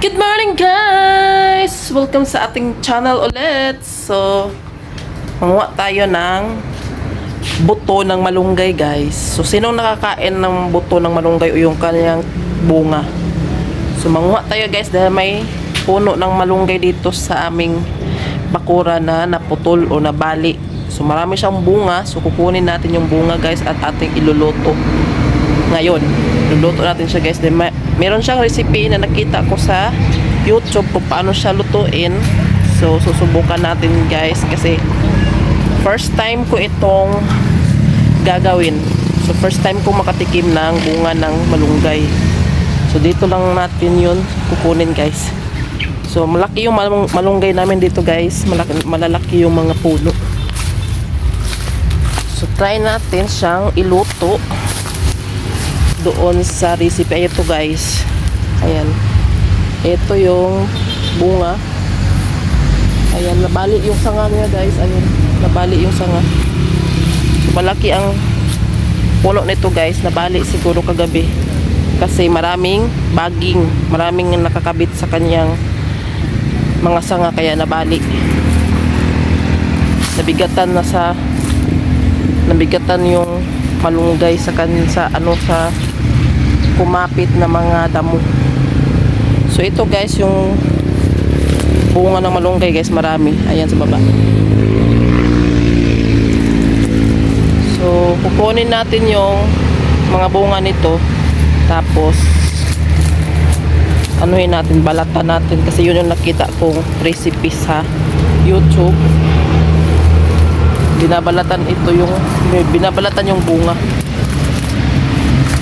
Good morning guys! Welcome sa ating channel ulit. So, manguha tayo ng buto ng malunggay guys. So, sinong nakakain ng buto ng malunggay o yung kanyang bunga? So, manguha tayo guys dahil may puno ng malunggay dito sa aming bakura na naputol o nabali. So, marami siyang bunga. So, kukunin natin yung bunga guys at ating iluluto ngayon. Luluto natin siya guys. Then, meron siyang recipe na nakita ko sa YouTube kung paano siya lutuin. So, susubukan natin guys kasi first time ko itong gagawin. So, first time ko makatikim ng bunga ng malunggay. So, dito lang natin yun kukunin guys. So, malaki yung malung- malunggay namin dito guys. Malaki, malalaki yung mga puno. So, try natin siyang iluto doon sa recipe. Ito guys. Ayan. Ito yung bunga. Ayan, nabali yung sanga niya guys. Ayan, nabali yung sanga. So, malaki ang puno nito guys. Nabali siguro kagabi. Kasi maraming baging. Maraming nakakabit sa kanyang mga sanga kaya nabali. Nabigatan na sa nabigatan yung malunggay sa kan sa ano sa kumapit na mga damo. So ito guys yung bunga ng malunggay guys marami. Ayan sa baba. So kukunin natin yung mga bunga nito tapos anuhin natin, balatan natin kasi yun yung nakita kong recipe sa YouTube binabalatan ito yung binabalatan yung bunga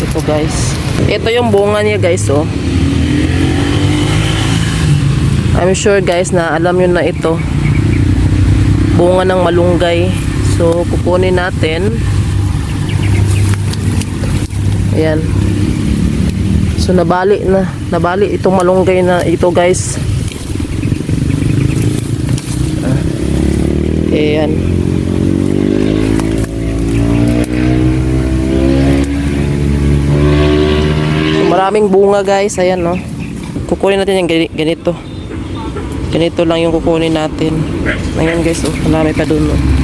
ito guys ito yung bunga niya guys oh. I'm sure guys na alam nyo na ito. Bunga ng malunggay. So kukunin natin. Ayan. So nabali na. Nabali itong malunggay na ito guys. Ayan. So, maraming bunga guys. Ayan no. Kukunin natin yung gani- ganito. Ganito lang yung kukunin natin. Ayan guys. Oh, marami pa dun. Oh.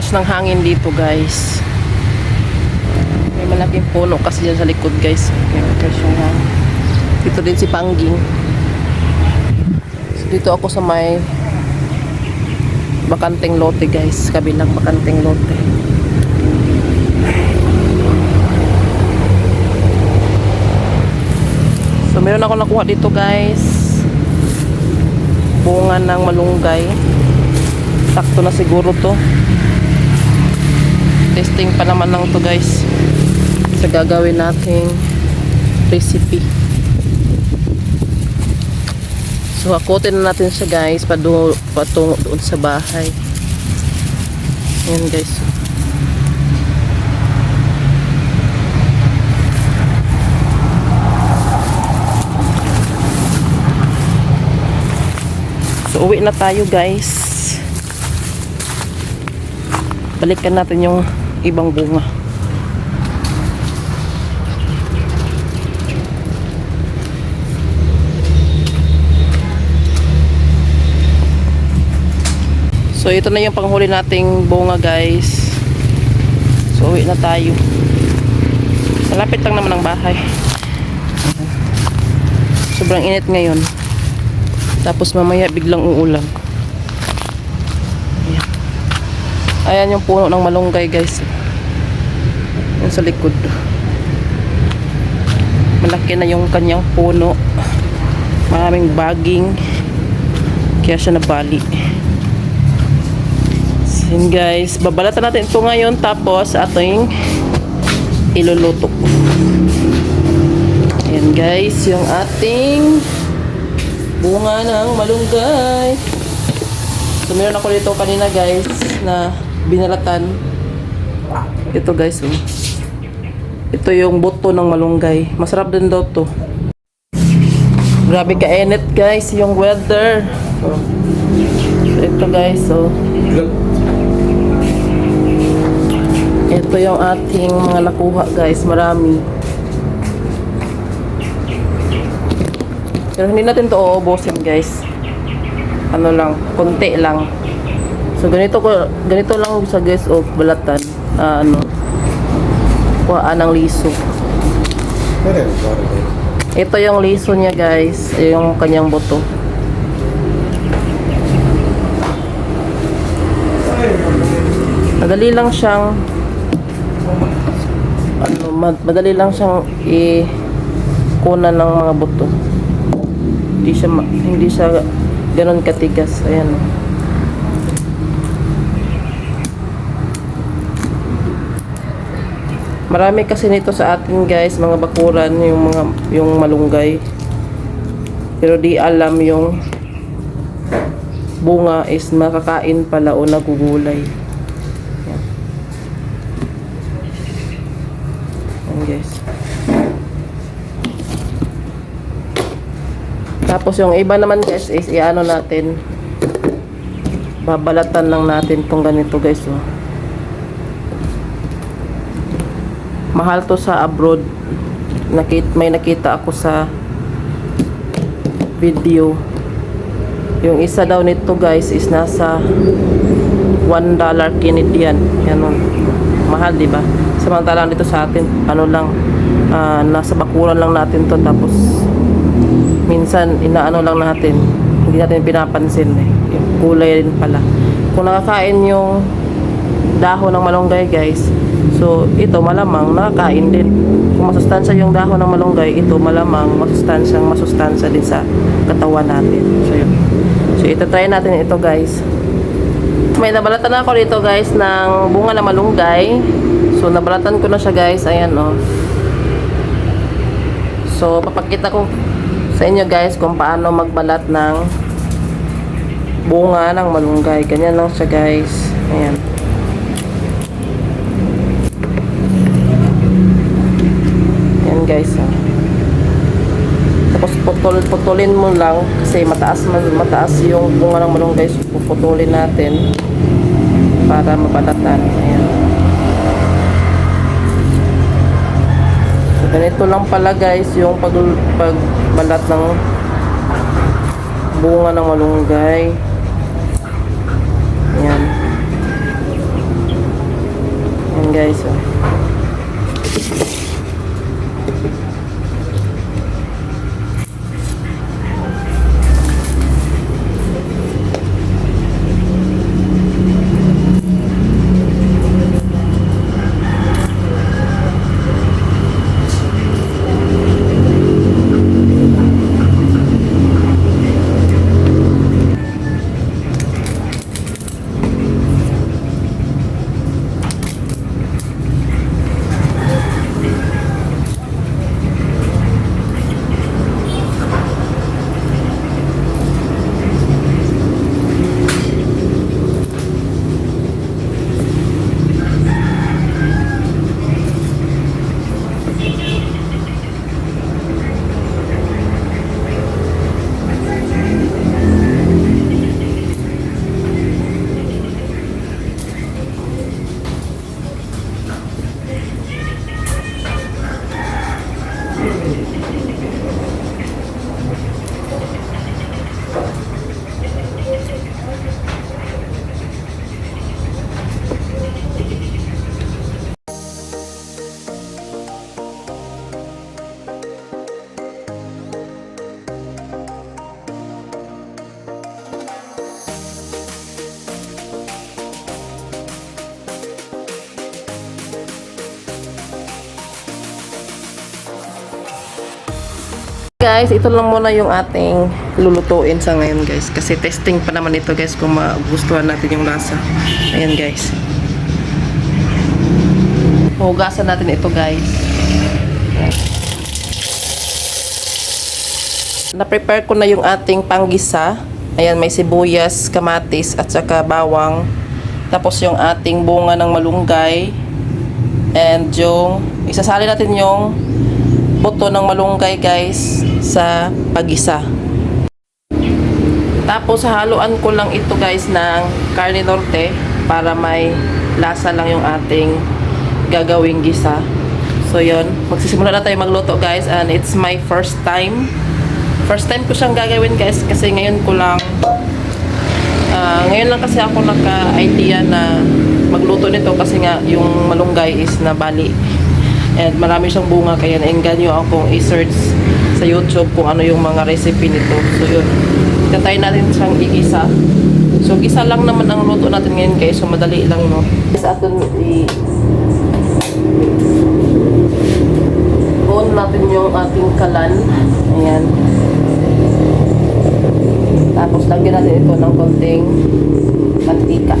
Fresh ng hangin dito guys. May malaking puno kasi dyan sa likod guys. Fresh yung hangin. Dito din si Pangging. So, dito ako sa may bakanteng lote guys. Kabilang bakanteng lote. So meron ako nakuha dito guys. Bunga ng malunggay. Sakto na siguro to. Testing pa naman lang to guys. Sa gagawin nating recipe. So hakutin na natin siya guys padu patungo doon sa bahay. Ayan guys. So uwi na tayo guys. Balikan natin yung ibang bunga. So ito na yung panghuli nating bunga guys. So uwi na tayo. Malapit lang naman ang bahay. Sobrang init ngayon. Tapos mamaya biglang uulan. Ayan yung puno ng malunggay guys. Yung sa likod. Malaki na yung kanyang puno. Maraming baging. Kaya siya nabali. So, guys. Babalatan natin ito ngayon. Tapos ating iluluto. Ayan guys. Yung ating bunga ng malunggay. So meron ako dito kanina guys na binalatan. Ito guys oh. Ito yung buto ng malunggay. Masarap din daw to. Grabe ka init guys yung weather. So ito guys oh. Ito yung ating mga nakuha guys. Marami. Pero hindi natin to uubusin guys ano lang, konti lang. So ganito ko ganito lang sa guys of balatan. Ah, ano kuhaan ng liso. Ito yung liso niya guys, yung kanyang buto. Madali lang siyang ano, mad- madali lang siyang i kunan ng mga buto. Hindi siya hindi siya ganun katigas. Ayan. oh. Marami kasi nito sa atin guys, mga bakuran, yung mga yung malunggay. Pero di alam yung bunga is makakain pala o nagugulay. Yan. Guys. Tapos yung iba naman guys is iano natin babalatan lang natin tong ganito guys oh. Mahal to sa abroad. Nakit may nakita ako sa video. Yung isa daw nito guys is nasa 1 dollar Canadian. Yan oh. Mahal, di ba? Samantalang dito sa atin, ano lang, ah, nasa bakuran lang natin to tapos minsan inaano lang natin hindi natin pinapansin eh. yung kulay rin pala kung nakakain yung dahon ng malunggay guys so ito malamang nakakain din. Kung masustansya yung dahon ng malunggay ito malamang masustansyang masustansya din sa katawan natin. So yun. So ito try natin ito guys. May nabalatan na ako dito guys ng bunga ng malunggay. So nabalatan ko na siya guys. Ayan oh. So, papakita ko sa inyo guys kung paano magbalat ng bunga ng malunggay. Ganyan lang siya guys. Ayan. Ayan guys. Oh. Tapos putol, putulin mo lang kasi mataas mataas yung bunga ng malunggay. So, puputulin natin para mabalatan. Ayan. So, ganito lang pala guys yung pag, pagbalat ng bunga ng malunggay. Ayan. Ayan guys. Oh. Guys, ito lang muna yung ating lulutuin sa ngayon guys. Kasi testing pa naman ito guys kung magustuhan natin yung lasa. Ayan guys. Hugasan natin ito guys. Na-prepare ko na yung ating panggisa. Ayan, may sibuyas, kamatis, at saka bawang. Tapos yung ating bunga ng malunggay. And yung, isasali natin yung buto ng malunggay guys sa pagisa. Tapos haluan ko lang ito guys ng carne norte para may lasa lang yung ating gagawing gisa. So yun, magsisimula na tayo magluto guys and it's my first time. First time ko siyang gagawin guys kasi ngayon ko lang Ah, ngayon lang kasi ako naka-idea na magluto nito kasi nga yung malunggay is nabali. And marami siyang bunga kaya naengganyo akong i-search sa YouTube kung ano yung mga recipe nito. So yun, tatay natin siyang igisa. So gisa lang naman ang luto natin ngayon guys. So madali lang no. Sa atin i on natin yung ating kalan. Ayan. Tapos lagyan natin ito ng konting mantika.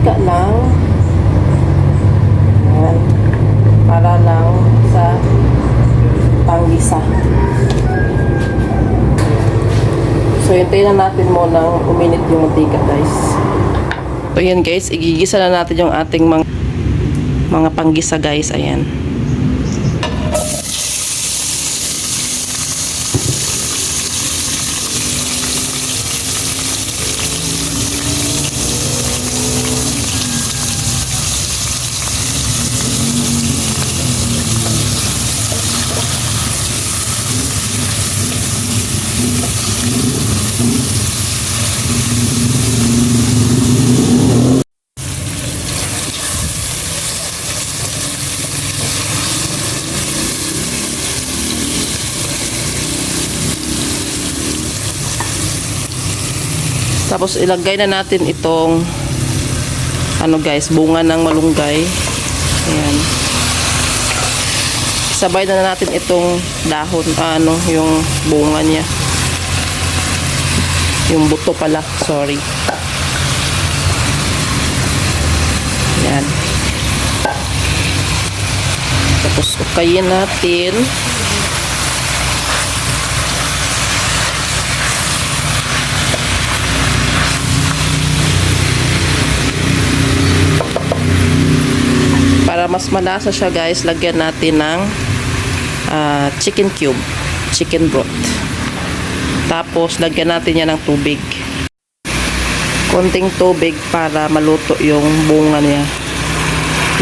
Mantika lang. Ayan. Para lang sa panggisa. So, hintayin na natin muna uminit yung mantika, guys. So, yan guys. Igigisa na natin yung ating mga, mga panggisa, guys. Ayan. Tapos ilagay na natin itong ano guys, bunga ng malunggay. Ayan. Sabay na natin itong dahon, ah, ano, yung bunga niya. Yung buto pala, sorry. Ayan. Tapos ukayin natin. Mas malasa siya guys, lagyan natin ng ah, chicken cube, chicken broth. Tapos lagyan natin yan ng tubig. Konting tubig para maluto yung bunga niya.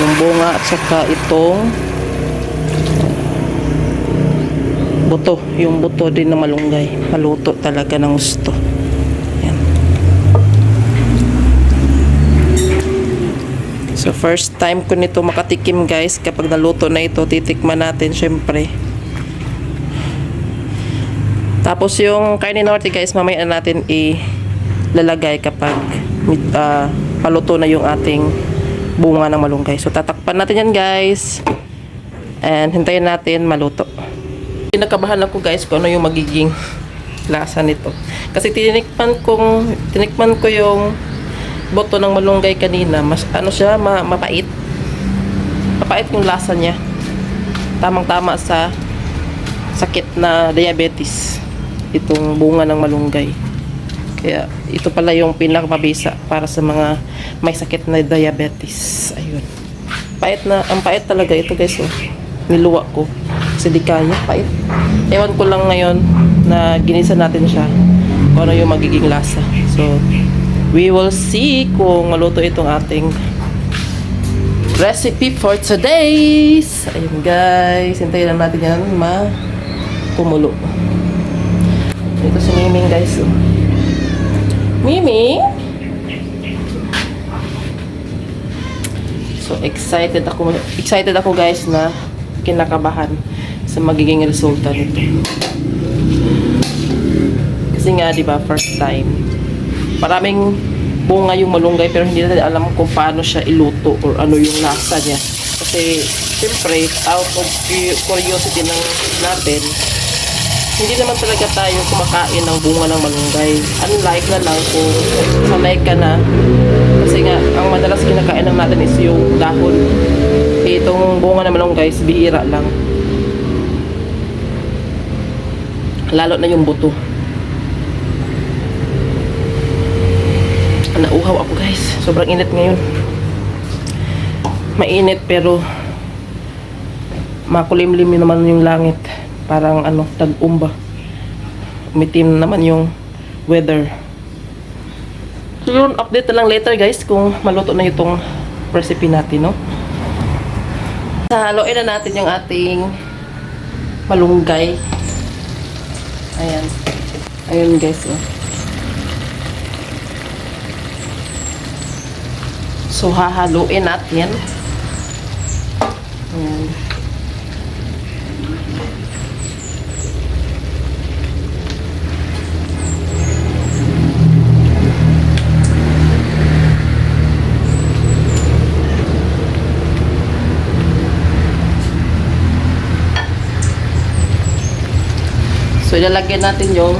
Yung bunga at saka itong buto. Yung buto din na malunggay. Maluto talaga ng gusto. Yan. So first time ko nito makatikim guys. Kapag naluto na ito, titikman natin syempre. Tapos yung carne norte guys, mamaya na natin ilalagay kapag uh, paluto na yung ating bunga ng malunggay. So tatakpan natin yan guys. And hintayin natin maluto. Pinakabahan ako guys kung ano yung magiging lasa nito. Kasi tinikman kong tinikman ko yung boto ng malunggay kanina, mas ano siya, ma, mapait. Mapait yung lasa niya. Tamang-tama sa sakit na diabetes. Itong bunga ng malunggay. Kaya ito pala yung pinakamabisa para sa mga may sakit na diabetes. Ayun. Pait na, ang pait talaga ito guys. Oh. Niluwa ko. Kaya, pait. Ewan ko lang ngayon na ginisa natin siya kung ano yung magiging lasa. So, we will see kung maluto itong ating recipe for today's. Ayun guys, hintayin lang natin yan ma tumulo. Ito si Miming guys. Miming? So excited ako excited ako guys na kinakabahan sa magiging resulta nito. Kasi nga 'di ba first time. Maraming bunga yung malunggay pero hindi natin alam kung paano siya iluto or ano yung lasa niya. Kasi syempre, out of cu- curiosity ng natin, hindi naman talaga tayo kumakain ng bunga ng malunggay. Unlike na lang kung sanay ka na. Kasi nga, ang madalas kinakain ng natin is yung dahon. Itong bunga ng malunggay is bihira lang. Lalo na yung buto. Nauhaw ako guys. Sobrang init ngayon. Mainit pero makulimlim naman yung langit. Parang ano, tag-umba. Umitim naman yung weather. So yun, update na lang later guys kung maluto na itong recipe natin, no? Haluin na natin yung ating malunggay. Ayan. Ayun guys, oh. So, hahaluin natin. Ayan. So, ilalagyan natin yung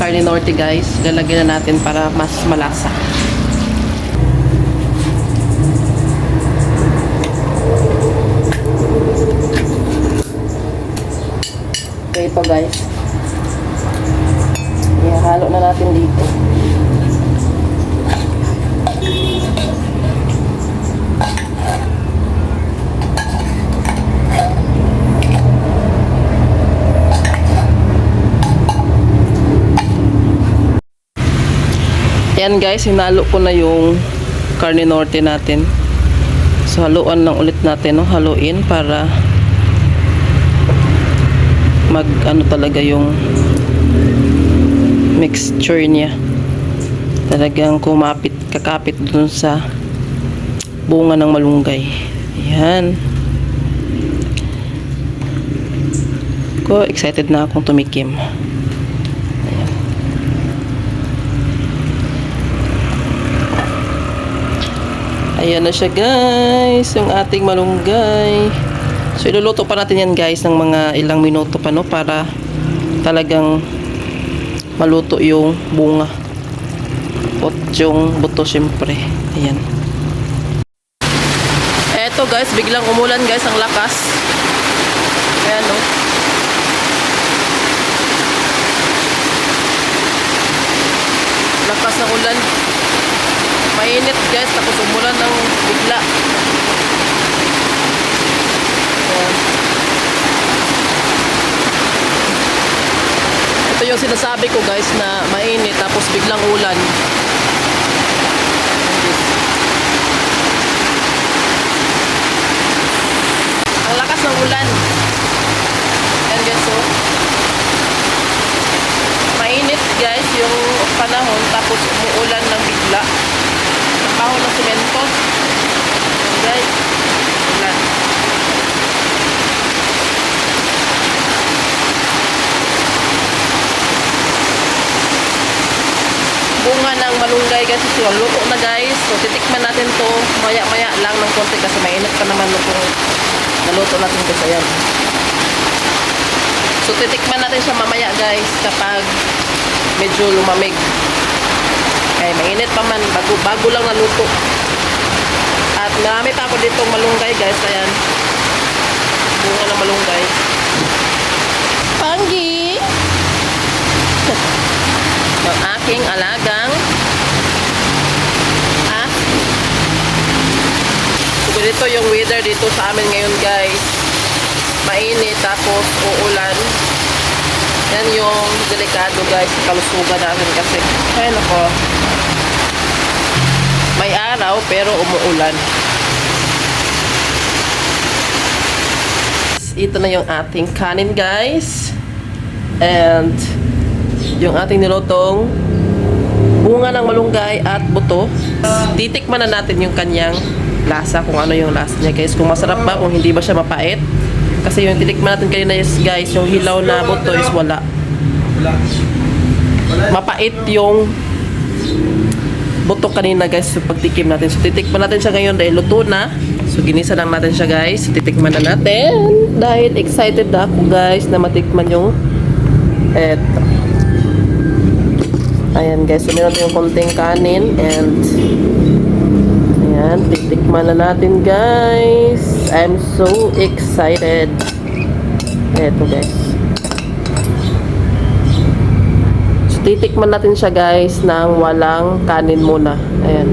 carne norte guys. Ilalagyan na natin para mas malasa. Okay ito guys. Ihalo na natin dito. Yan guys, hinalo ko na yung carne norte natin. So haluan lang ulit natin, no? haluin para mag ano talaga yung mixture niya. Talagang kumapit, kakapit dun sa bunga ng malunggay. Ayan. Ko excited na akong tumikim. Ayan na siya guys, yung ating malunggay. So iluluto pa natin yan guys ng mga ilang minuto pa no para talagang maluto yung bunga. At yung buto syempre. Ayan. Eto guys, biglang umulan guys ang lakas. Ayan no. Lakas ng ulan. Mainit guys, tapos umulan ng bigla. Ayan. Ito yung sinasabi ko guys na mainit tapos biglang ulan. Ang lakas ng ulan. Ayan guys, so. Mainit guys yung panahon tapos umuulan ng bigla. Nakaho ng semento. Ayan guys. Ulan. bunga ng guys. So, luto na guys. So, titikman natin to maya-maya lang ng konti kasi mainit pa naman kung naluto natin guys. Ayan. So, titikman natin siya mamaya guys kapag medyo lumamig. Kaya mainit pa man. Bago, bago lang naluto. At marami pa ako dito malunggay guys. Ayan. Bunga ng malunggay. Ganito yung weather dito sa amin ngayon guys. Mainit tapos uulan. Yan yung delikado guys sa kalusugan natin kasi ay nako may araw pero umuulan. Ito na yung ating kanin guys. And yung ating nilutong bunga ng malunggay at buto. Titikman na natin yung kanyang lasa, kung ano yung lasa niya guys. Kung masarap ba, kung hindi ba siya mapait. Kasi yung titikman natin kanina is guys, yung hilaw na buto is wala. Mapait yung buto kanina guys, so pagtikim natin. So titikman natin siya ngayon dahil luto na. So, ginisa lang natin siya, guys. Titikman na natin. Dahil excited na ako, guys, na matikman yung eto. Ayan, guys. So, meron tayong konting kanin and ayan, titikman na natin, guys. I'm so excited. Eto, guys. So, titikman natin siya, guys, ng walang kanin muna. Ayan.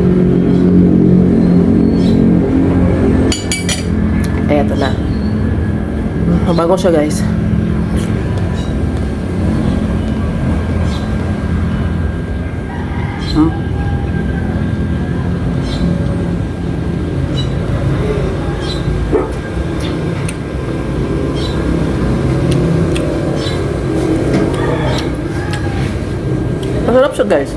Eto na. Bago siya guys. Hmm. Guys.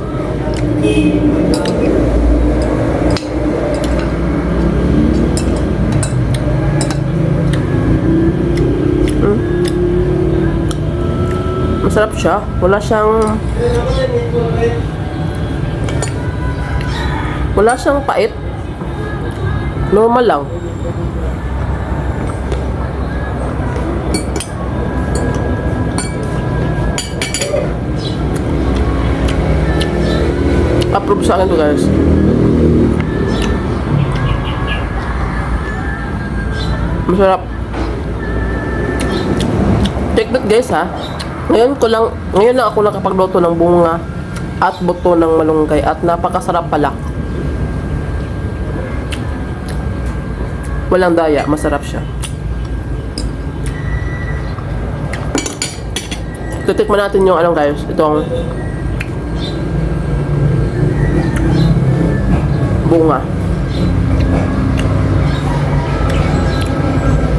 Masarap siya. Wala siyang... Wala siyang pait. Normal lang. Approve sa akin to guys. Masarap. Take that guys ha. Ngayon ko lang, ngayon lang ako nakapagluto ng bunga at buto ng malunggay at napakasarap pala. Walang daya, masarap siya. Titikman natin yung anong guys, itong bunga.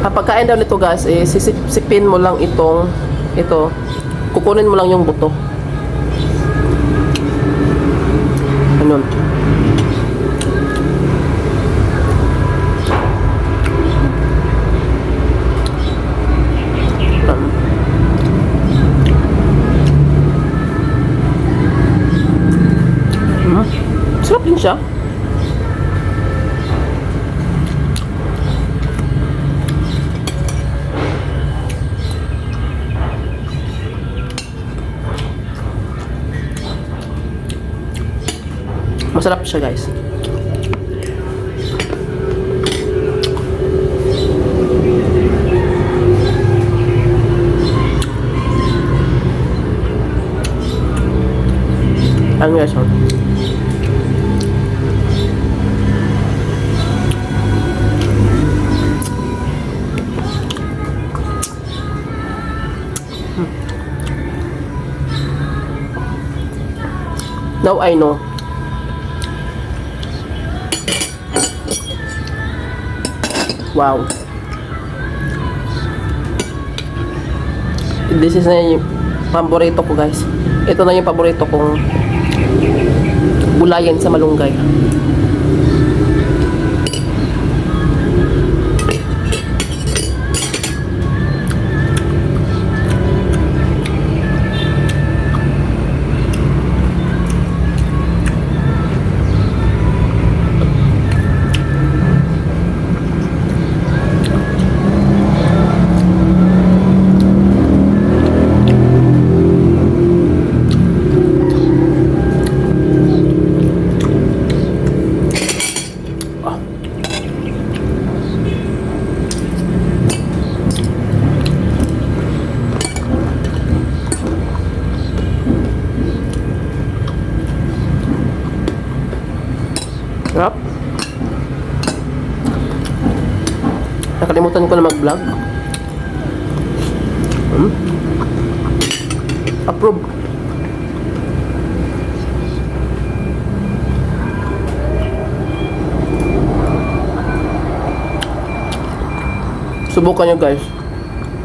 Kapag kain daw nito guys, eh, sisipin mo lang itong ito, kukunin mo lang yung buto. Ganun. Hmm. Sarap din siya. Masarap siya guys. Ano guys, oh. Now I know. Wow. This is na yung paborito ko guys. Ito na yung paborito kong bulayan sa malunggay. Subukan nyo guys.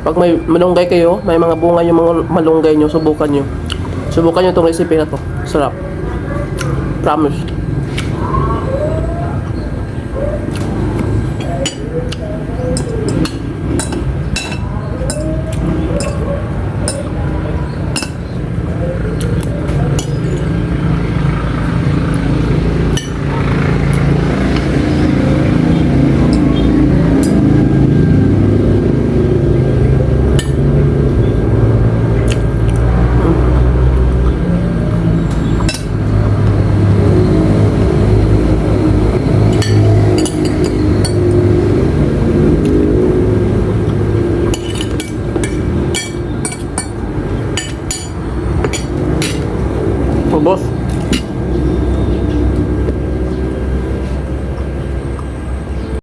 Pag may malunggay kayo, may mga bunga yung mga malunggay nyo, subukan nyo. Subukan nyo itong recipe na to. Sarap. Promise.